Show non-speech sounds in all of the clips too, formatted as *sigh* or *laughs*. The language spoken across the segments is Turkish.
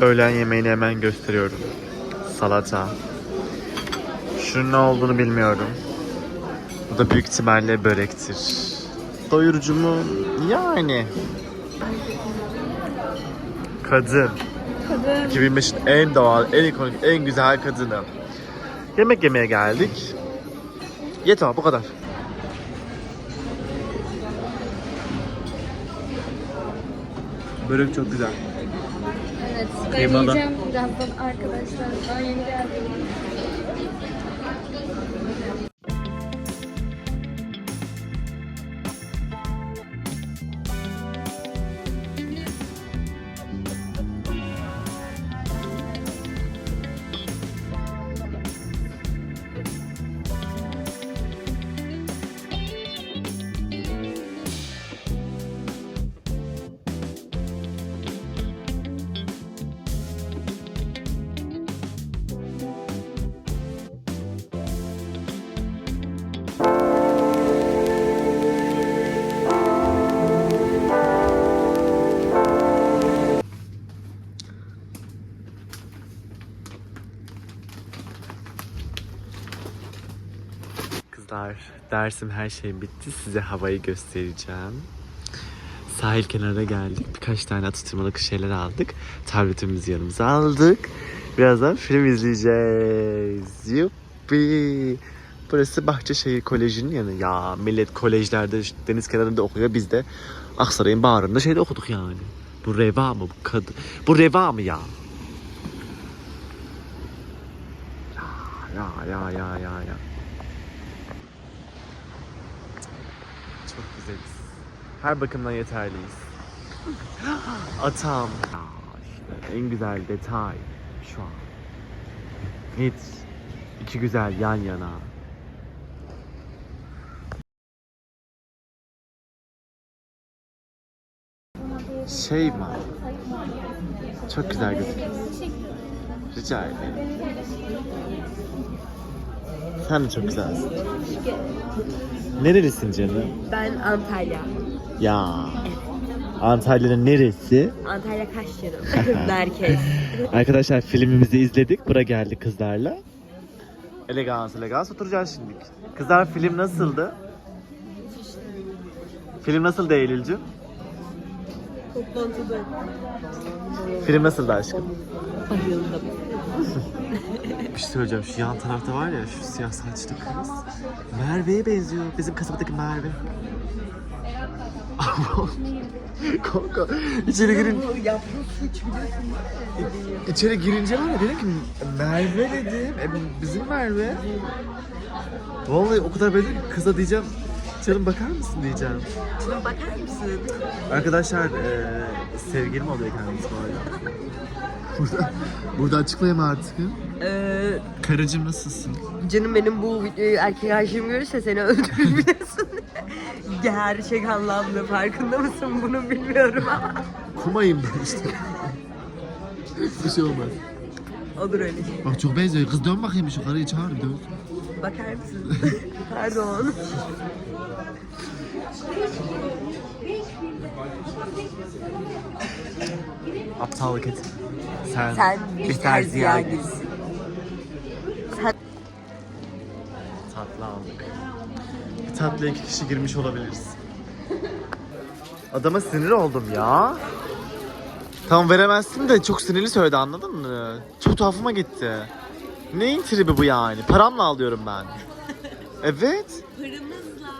Öğlen yemeğini hemen gösteriyorum. Salata. Şunun ne olduğunu bilmiyorum. Bu da büyük ihtimalle börektir. Doyurucu mu? Yani. Kadın. Kadın. 2005'in en doğal, en ikonik, en güzel kadını. Yemek yemeye geldik. Yeter bu kadar. Börek çok güzel. Ben Kıymalı. yiyeceğim arkadaşlar. Daha yeni geldim. Kızlar, dersim her şey bitti. Size havayı göstereceğim. Sahil kenarına geldik. Birkaç tane atıştırmalık şeyler aldık. Tabletimizi yanımıza aldık. Birazdan film izleyeceğiz. Yuppi. Burası Bahçeşehir Koleji'nin yanı. Ya millet kolejlerde deniz kenarında okuyor. Biz de Aksaray'ın bağrında şeyde okuduk yani. Bu reva mı? Bu kadın. Bu reva mı ya? Ya ya ya ya ya. Çok güzeliz. Her bakımdan yeterliyiz. Atam. İşte en güzel detay şu an. Hiç iki güzel yan yana. Şey mi? Çok güzel gözüküyor. Rica ederim. Sen de çok güzelsin. Nerelisin canım? Ben Antalya. Ya. Antalya'nın neresi? Antalya Kaşyarı. *laughs* Merkez. Arkadaşlar filmimizi izledik. Bura geldi kızlarla. Elegans elegans oturacağız şimdi. Kızlar film nasıldı? Film nasıldı Eylül'cüm? Toplantıda Film nasıldı aşkım? bayıldım. Bir şey söyleyeceğim. Şu yan tarafta var ya şu siyah saçlı kız. Merve'ye benziyor. Bizim kasabadaki Merve. Kanka içeri girin. Biliyorsun. İçeri girince var ya dedim ki Merve dedim. E, bizim Merve. Vallahi o kadar beğendim ki kıza diyeceğim. Canım bakar mısın diyeceğim. Şuna bakar mısın? Arkadaşlar e, sevgilim oluyor kendisi bu arada. Burada, burada açıklayayım artık. Ee, Karıcığım nasılsın? canım benim bu videoyu erkek arkadaşım görürse seni öldürür biliyorsun. Gerçek anlamda farkında mısın bunu bilmiyorum ama. *laughs* Kumayım ben işte. Bir şey olmaz. Olur öyle şey. Bak çok benziyor. Kız dön bakayım şu karıyı çağır bir dön. Bakar mısın? *laughs* Pardon. Aptallık et. Sen, Sen git. gitsin. Sen Tatlı aldık. Bir tatlıya iki kişi girmiş olabiliriz. Adama sinir oldum ya. Tam veremezsin de çok sinirli söyledi anladın mı? Çok tuhafıma gitti. Neyin tribi bu yani? Paramla alıyorum ben. *laughs* Evet. paramızla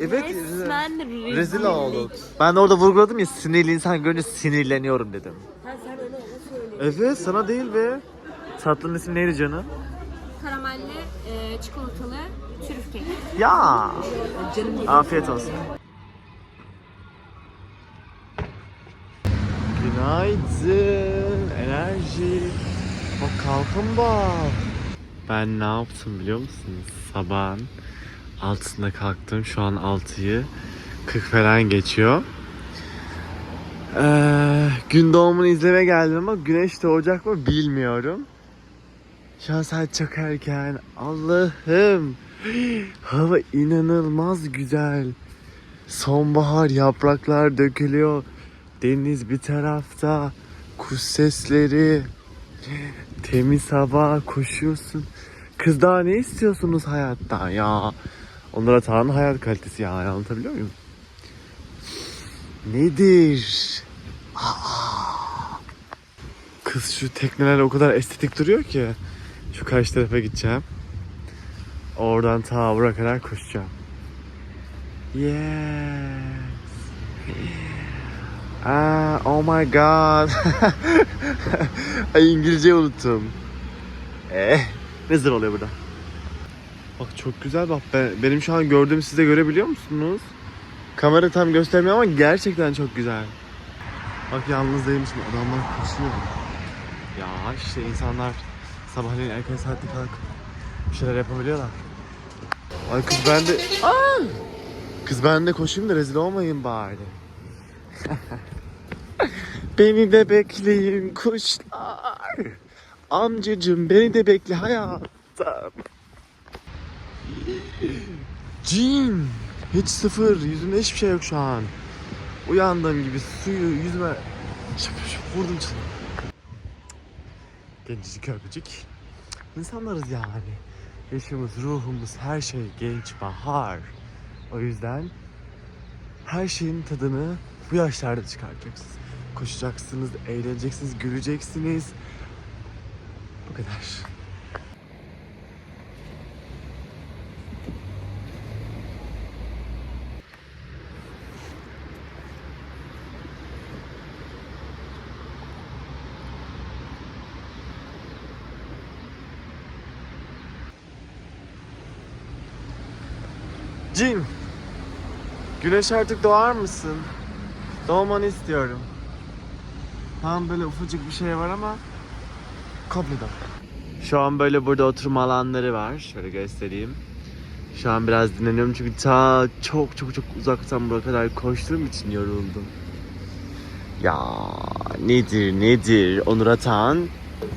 Evet. resmen rezil, Rezil olduk. Ben de orada vurguladım ya sinirli insan görünce sinirleniyorum dedim. Ha, sen onu ona söyle. Evet sana değil be. Tatlının ismi neydi canım? Karamelli, e, çikolatalı, trüf kek. Ya. Afiyet olsun. Günaydın. Enerji. Bak kalkın bak. Ben ne yaptım biliyor musunuz? Sabahın altısında kalktım. Şu an 6'yı 40 falan geçiyor. Ee, gün doğumunu izleme geldim ama güneş doğacak mı bilmiyorum. Şu an saat çok. Allah'ım. Hava inanılmaz güzel. Sonbahar yapraklar dökülüyor. Deniz bir tarafta. Kuş sesleri. Temiz hava, koşuyorsun. Kız daha ne istiyorsunuz hayattan ya? Onlara Tanrı'nın hayat kalitesi yani anlatabiliyor muyum? Nedir? Aa! Kız şu tekneler o kadar estetik duruyor ki. Şu karşı tarafa gideceğim. Oradan ta buraya kadar koşacağım. Yes. Aa, oh my god. *laughs* Ay İngilizce unuttum. Eh, ne zor oluyor burada? Bak çok güzel bak ben, benim şu an gördüğümü siz de görebiliyor musunuz? Kamera tam göstermiyor ama gerçekten çok güzel. Bak yalnız değilmişim adamlar koşuyor. Ya işte insanlar sabahleyin erken saatte kalkıp bir şeyler yapabiliyorlar. Ay kız ben de... Aa! Kız ben de koşayım da rezil olmayayım bari. *laughs* beni de bekleyin kuşlar. Amcacım beni de bekle hayatım. Cin. Hiç sıfır. Yüzümde hiçbir şey yok şu an. Uyandığım gibi suyu yüzüme şıp şıp vurdum için. Gencecik öpücük. İnsanlarız yani. Yaşımız, ruhumuz, her şey genç, bahar. O yüzden her şeyin tadını bu yaşlarda çıkaracaksınız. Koşacaksınız, eğleneceksiniz, güleceksiniz. Bu kadar. Cin. Güneş artık doğar mısın? Doğmanı istiyorum. Tam böyle ufacık bir şey var ama komple Şu an böyle burada oturma alanları var. Şöyle göstereyim. Şu an biraz dinleniyorum çünkü ta çok çok çok uzaktan buraya kadar koştuğum için yoruldum. Ya nedir nedir Onur Atan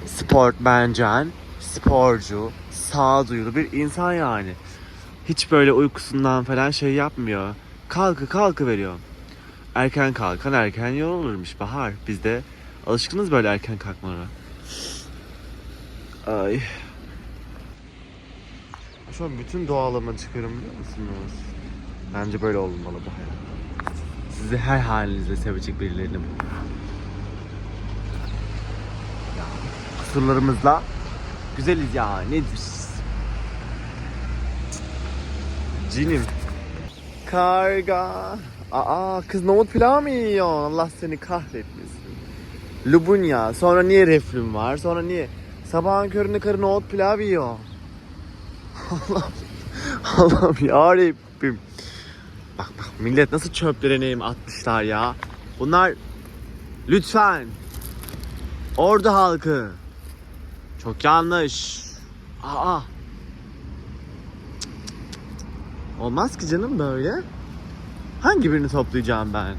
sportmencen, sporcu, sağduyulu bir insan yani. Hiç böyle uykusundan falan şey yapmıyor. Kalkı kalkı veriyor. Erken kalkan erken yorulurmuş Bahar. Biz de alışkınız böyle erken kalkmalara. Ay. Şu an bütün doğalama çıkıyorum biliyor musunuz? Bence böyle olmalı bu hayat. Sizi her halinizle sevecek birilerini bulun. Ya, kusurlarımızla güzeliz ya nedir? Cinim. Karga. Aa kız nohut pilav mı yiyor? Allah seni kahretmesin. Lubunya. Sonra niye reflüm var? Sonra niye? Sabahın köründe karı nohut pilav yiyor. Allah'ım. Allah'ım yarabbim. Bak bak millet nasıl çöplere neyim atmışlar ya. Bunlar lütfen. Ordu halkı. Çok yanlış. Aa. Olmaz ki canım böyle. Hangi birini toplayacağım ben?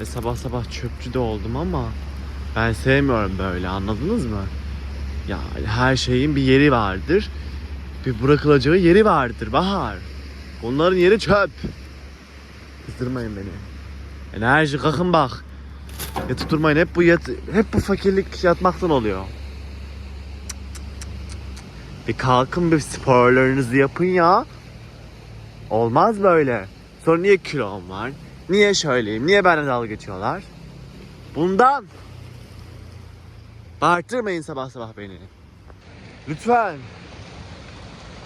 Ve sabah sabah çöpçü de oldum ama ben sevmiyorum böyle anladınız mı? Yani her şeyin bir yeri vardır. Bir bırakılacağı yeri vardır Bahar. Onların yeri çöp. Kızdırmayın beni. Enerji kalkın bak. Yatıp durmayın hep bu yat hep bu fakirlik yatmaktan oluyor. Bir kalkın bir sporlarınızı yapın ya. Olmaz böyle. Sonra niye kilom var? Niye şöyleyim? Niye benimle dalga geçiyorlar? Bundan. Bağırtırmayın sabah sabah beni. Lütfen.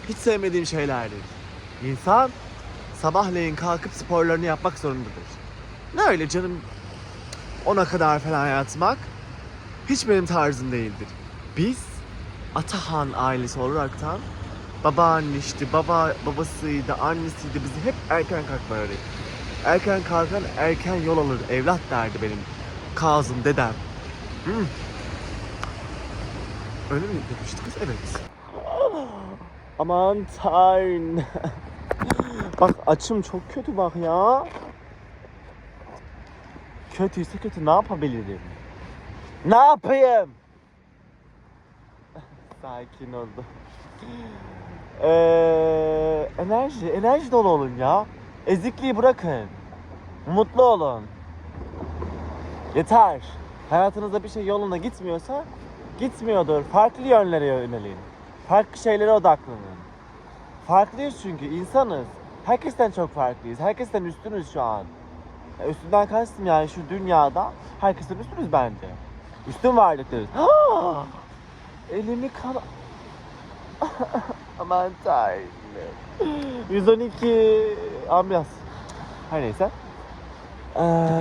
Hiç sevmediğim şeylerdir. İnsan sabahleyin kalkıp sporlarını yapmak zorundadır. Ne öyle canım ona kadar falan yatmak hiç benim tarzım değildir. Biz Atahan ailesi olaraktan babaannişti, baba babasıydı, annesiydi bizi hep erken kalkma öğretti. Erken kalkan erken yol alır evlat derdi benim Kazım dedem. Hı. Öyle mi demişti kız? Evet. Aman tanrım. *laughs* bak açım çok kötü bak ya. Kötüyse kötü ne yapabilirim? Ne yapayım? Sakin oldu. Ee, enerji, enerji dolu olun ya. Ezikliği bırakın. Mutlu olun. Yeter. Hayatınızda bir şey yoluna gitmiyorsa gitmiyordur. Farklı yönlere yönelin. Farklı şeylere odaklanın. Farklıyız çünkü insanız. Herkesten çok farklıyız. Herkesten üstünüz şu an. Üstünden kastım yani şu dünyada herkesten üstünüz bence. Üstün varlıklarız. *gasps* Elimi kan... *laughs* Aman tanrım. 112 ambulans. Her neyse. Ee,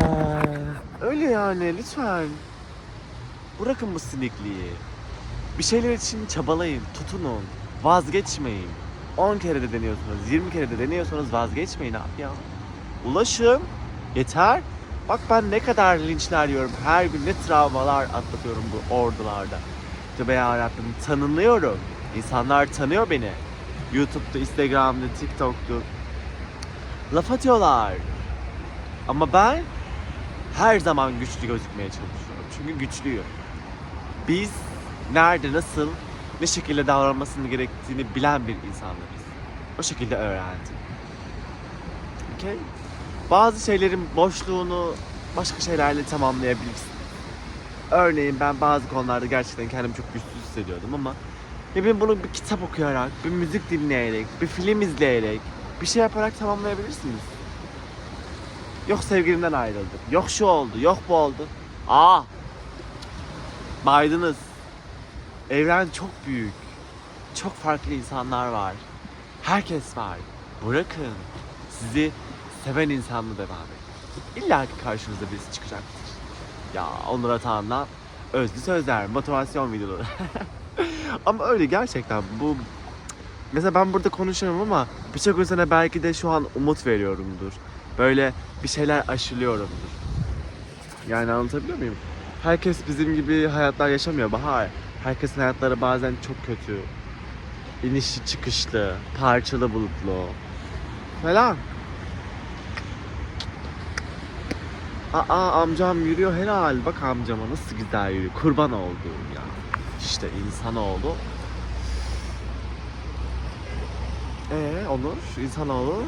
öyle yani lütfen. Bırakın bu sinikliği. Bir şeyler için çabalayın, tutunun, vazgeçmeyin. 10 kere de deniyorsunuz, 20 kere de deniyorsanız vazgeçmeyin abi ya. Ulaşın, yeter. Bak ben ne kadar linçler yiyorum, her gün ne travmalar atlatıyorum bu ordularda. Tövbe yarabbim, tanınıyorum. İnsanlar tanıyor beni. YouTube'da, Instagram'da, TikTok'ta. Laf atıyorlar. Ama ben her zaman güçlü gözükmeye çalışıyorum. Çünkü güçlüyüm. Biz nerede, nasıl, ne şekilde davranmasını gerektiğini bilen bir insanlarız. O şekilde öğrendim. Okay? Bazı şeylerin boşluğunu başka şeylerle tamamlayabilirsin. Örneğin ben bazı konularda gerçekten kendimi çok güçsüz hissediyordum ama ne bileyim bunu bir kitap okuyarak, bir müzik dinleyerek, bir film izleyerek, bir şey yaparak tamamlayabilirsiniz. Yok sevgilimden ayrıldım. Yok şu oldu, yok bu oldu. Aa! Baydınız. Evren çok büyük. Çok farklı insanlar var. Herkes var. Bırakın. Sizi seven insanla devam edin. İlla ki karşınıza birisi çıkacaktır. Ya Onur Atahan'dan özlü sözler, motivasyon videoları. *laughs* ama öyle gerçekten bu Mesela ben burada konuşuyorum ama birçok insana belki de şu an umut veriyorumdur. Böyle bir şeyler aşılıyorumdur. Yani anlatabiliyor muyum? Herkes bizim gibi hayatlar yaşamıyor Bahar. Herkesin hayatları bazen çok kötü. İnişli çıkışlı, parçalı bulutlu falan. Aa amcam yürüyor helal. Bak amcama nasıl güzel yürüyor. Kurban olduğum ya. İşte insanoğlu. Ee Onur, insanoğlu.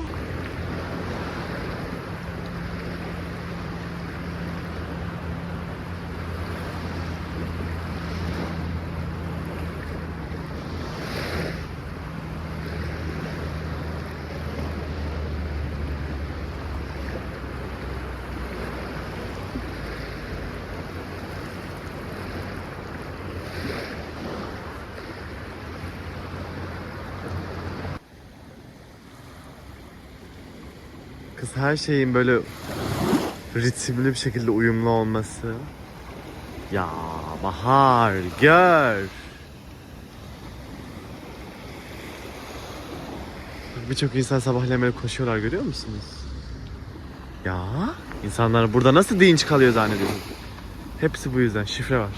Her şeyin böyle ritimli bir şekilde uyumlu olması. Ya Bahar gör. Birçok insan sabahleyin böyle koşuyorlar görüyor musunuz? Ya insanlar burada nasıl dinç kalıyor zannediyorsunuz? Hepsi bu yüzden şifre var.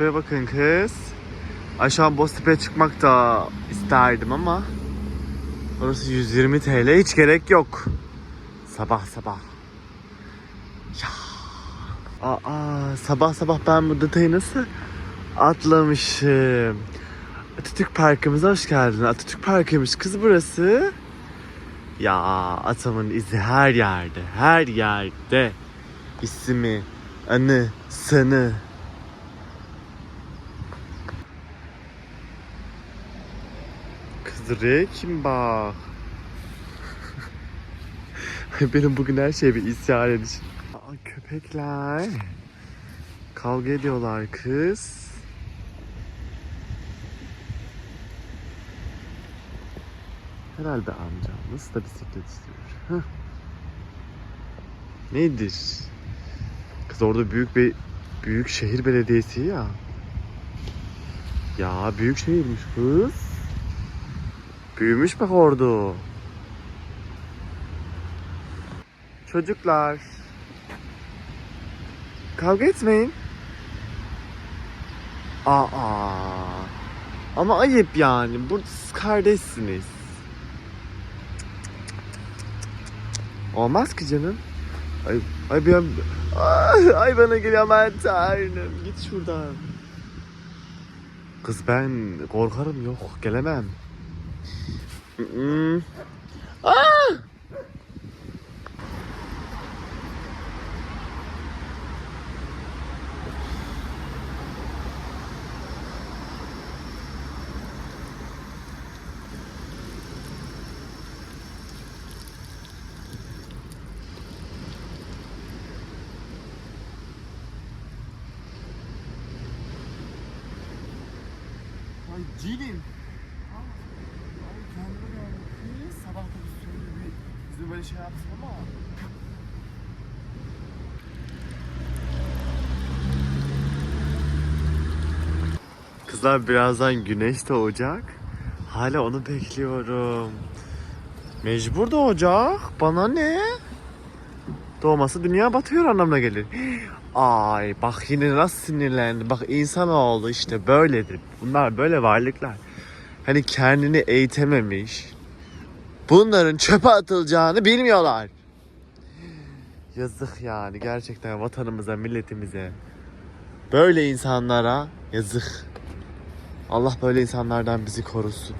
Boztepe'ye bakın kız. An Boztepe'ye çıkmak da isterdim ama Orası 120 TL hiç gerek yok. Sabah sabah. Ya. Aa, sabah sabah ben bu detayı nasıl atlamışım. Atatürk Parkımıza hoş geldin. Atatürk Parkıymış kız burası. Ya atamın izi her yerde, her yerde. İsmi, anı, sanı. Kim bak. Benim bugün her şey bir isyan edici. Aa, köpekler. Kavga ediyorlar kız. Herhalde amcam. Nasıl da bisiklet istiyor. Hah. Nedir? Kız orada büyük bir büyük şehir belediyesi ya. Ya büyük şehirmiş kız. Büyümüş bak orada. Çocuklar. Kavga etmeyin. Aa. Ama ayıp yani. Burada siz kardeşsiniz. Olmaz ki canım. Ay, ay an... Ay, *laughs* ay bana geliyor aman tanrım. Git şuradan. Kız ben korkarım yok gelemem. Mm-mm. Aa! Ay cinim. Ay kendime geldim. Sabah da bir sürü bir bizi böyle şey yapsın ama. Kızlar birazdan güneş doğacak. Hala onu bekliyorum. Mecbur doğacak. Bana ne? Doğması dünya batıyor anlamına gelir. Ay bak yine nasıl sinirlendi. Bak insan oldu işte böyledir. Bunlar böyle varlıklar. Hani kendini eğitememiş. Bunların çöpe atılacağını bilmiyorlar. Yazık yani gerçekten vatanımıza, milletimize. Böyle insanlara yazık. Allah böyle insanlardan bizi korusun.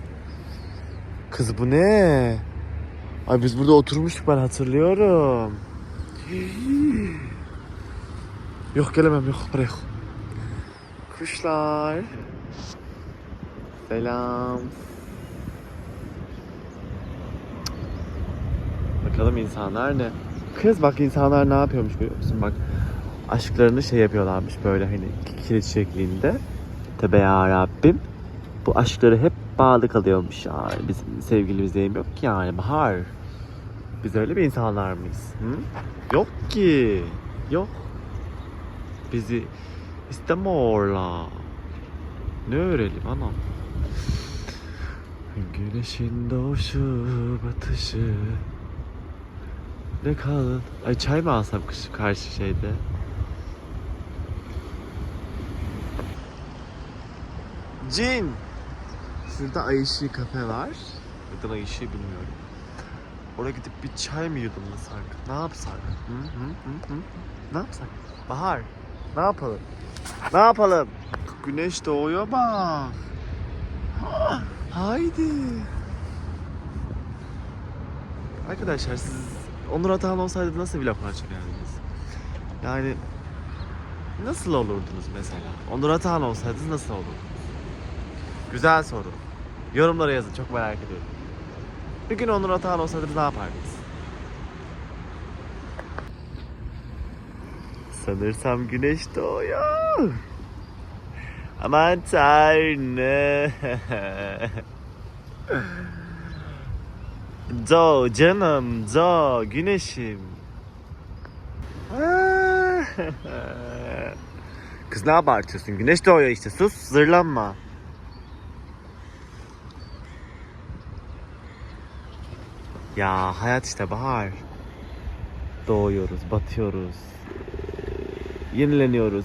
Kız bu ne? Ay biz burada oturmuştuk ben hatırlıyorum. Yok gelemem yok buraya yok. Kuşlar. Selam. Bakalım insanlar ne? Kız bak insanlar ne yapıyormuş görüyor musun? Bak aşklarını şey yapıyorlarmış böyle hani kilit şeklinde. Tebe ya Rabbim. Bu aşkları hep bağlı kalıyormuş yani. Bizim sevgilimiz diyeyim yok ki yani Bahar. Biz öyle bir insanlar mıyız? Hı? Yok ki. Yok. Bizi istemiyorlar. Ne öğrenelim anam? Güneşin doğuşu, batışı. Ne kalın? Ay çay mı alsam karşı şeyde? Cin! Şurada ay ışığı kafe var. Neden ay ışığı bilmiyorum. Oraya gidip bir çay mı yudumlasak? Ne yapsak? Hı hı hı hı. Ne yapsak? Bahar, ne yapalım? Ne yapalım? Güneş doğuyor bak. Ah, Haydi. Arkadaşlar siz Onur Atahan olsaydı nasıl vlog çekerdiniz? Yani nasıl olurdunuz mesela? Onur Atahan olsaydınız nasıl olurdunuz? Güzel soru. Yorumlara yazın çok merak ediyorum. Bir gün Onur Atahan olsaydınız ne yapardınız? Sanırsam güneş doğuyor. Aman tanrım. *laughs* Do canım, do güneşim. Kız ne abartıyorsun? Güneş doğuyor işte. Sus, zırlanma. Ya hayat işte bahar. Doğuyoruz, batıyoruz. Yenileniyoruz.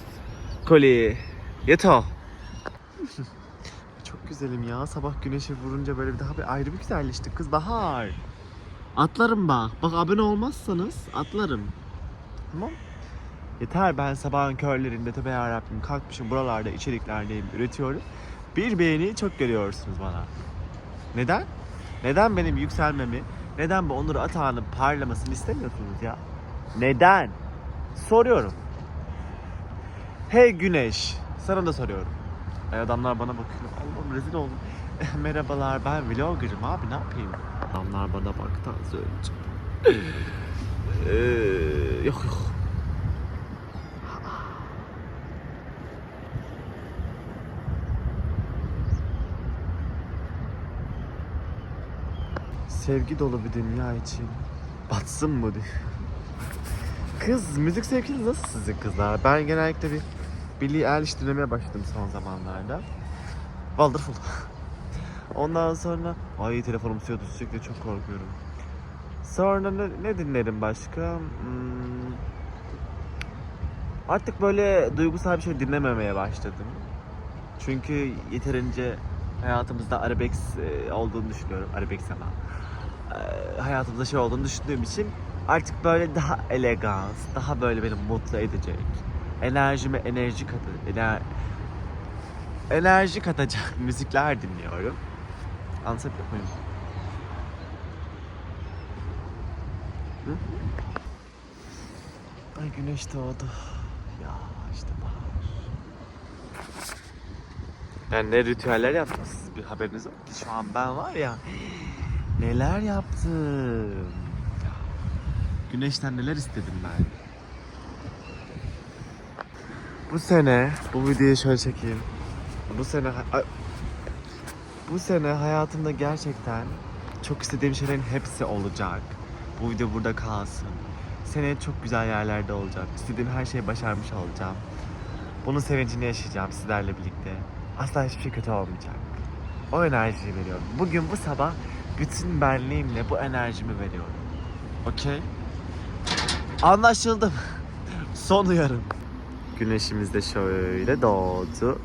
Koli. Yeto. *laughs* Çok güzelim ya. Sabah güneşe vurunca böyle bir daha bir ayrı bir güzelleştik kız Bahar. Atlarım bak. Bak abone olmazsanız atlarım. Tamam. Yeter ben sabahın körlerinde tabi yarabbim kalkmışım buralarda içeriklerdeyim üretiyorum. Bir beğeni çok görüyorsunuz bana. Neden? Neden benim yükselmemi, neden bu Onur Atağan'ın parlamasını istemiyorsunuz ya? Neden? Soruyorum. Hey Güneş, sana da soruyorum. Ay adamlar bana bakıyor. Allah'ım rezil oldum. *laughs* Merhabalar ben vlogger'ım abi ne yapayım? Adamlar bana baktı az önce. Ee, yok yok. Sevgi dolu bir dünya için batsın mı diye. Kız müzik zevkiniz nasıl sizin kızlar? Ben genellikle bir Billie Eilish dinlemeye başladım son zamanlarda. Wonderful. *laughs* Ondan sonra ay telefonum suya düşecek çok korkuyorum. Sonra ne, ne dinlerim başka? Hmm, artık böyle duygusal bir şey dinlememeye başladım. Çünkü yeterince hayatımızda arabex e, olduğunu düşünüyorum. Arabex ama. E, hayatımızda şey olduğunu düşündüğüm için artık böyle daha elegans, daha böyle beni mutlu edecek. Enerjime enerji katı, ener, enerji katacak *laughs* müzikler dinliyorum. Anlatabiliyor muyum? Hı? Ay güneş doğdu. Ya işte bahar. Ben ne ritüeller yaptım siz bir haberiniz yok ki şu an ben var ya neler yaptım. Ya, Güneşten neler istedim ben. Bu sene bu videoyu şöyle çekeyim. Bu sene ay- bu sene hayatımda gerçekten çok istediğim şeylerin hepsi olacak. Bu video burada kalsın. Seneye çok güzel yerlerde olacağım. İstediğim her şeyi başarmış olacağım. Bunun sevincini yaşayacağım sizlerle birlikte. Asla hiçbir şey kötü olmayacak. O enerjiyi veriyorum. Bugün bu sabah bütün benliğimle bu enerjimi veriyorum. Okey? Anlaşıldı mı? *laughs* Son uyarım. Güneşimiz de şöyle doğdu.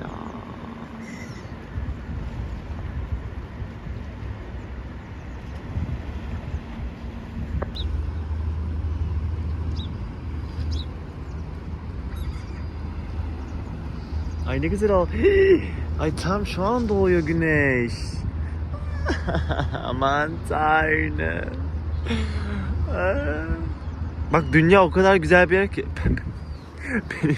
Ya. Ay ne güzel ol. *gasps* Ay tam şu an doğuyor güneş. *laughs* Aman tanrım. Bak dünya o kadar güzel bir yer ki. *laughs* benim,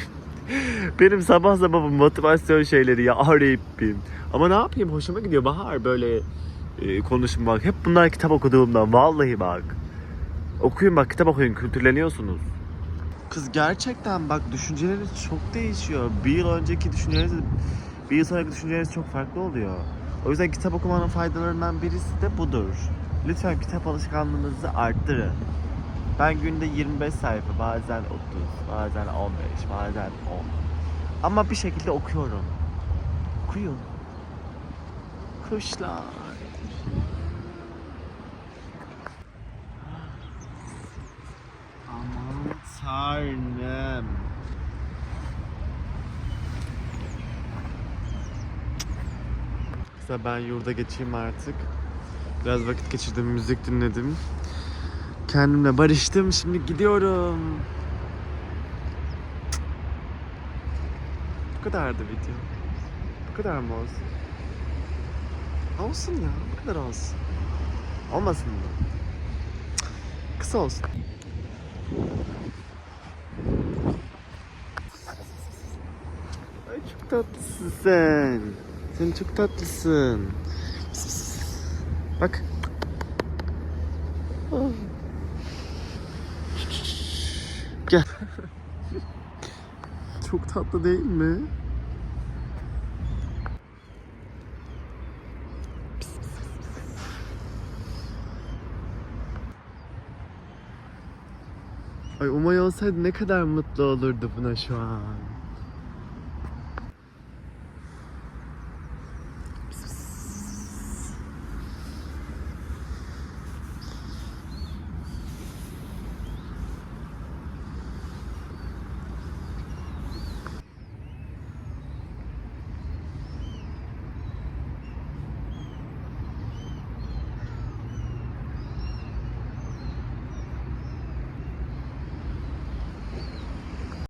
benim sabah sabah motivasyon şeyleri ya Rabbim. Ama ne yapayım hoşuma gidiyor Bahar böyle e, konuşmak. Hep bunlar kitap okuduğumdan vallahi bak. Okuyun bak kitap okuyun kültürleniyorsunuz. Kız gerçekten bak düşünceleriniz çok değişiyor. Bir yıl önceki düşünceleriniz bir sonraki düşünceleriniz çok farklı oluyor. O yüzden kitap okumanın faydalarından birisi de budur. Lütfen kitap alışkanlığınızı arttırın. Ben günde 25 sayfa, bazen 30, bazen 15, bazen 10. Ama bir şekilde okuyorum. Okuyun. Kuşlar. Aman tanrım. Mesela ben yurda geçeyim artık. Biraz vakit geçirdim, müzik dinledim. Kendimle barıştım, şimdi gidiyorum. Bu kadardı video. Bu kadar mı olsun? Olsun ya, bu kadar olsun. Olmasın mı? Kısa olsun. Ay çok tatlısın sen. Sen çok tatlısın. Bak. Gel. Çok tatlı değil mi? Ay Umay olsaydı ne kadar mutlu olurdu buna şu an.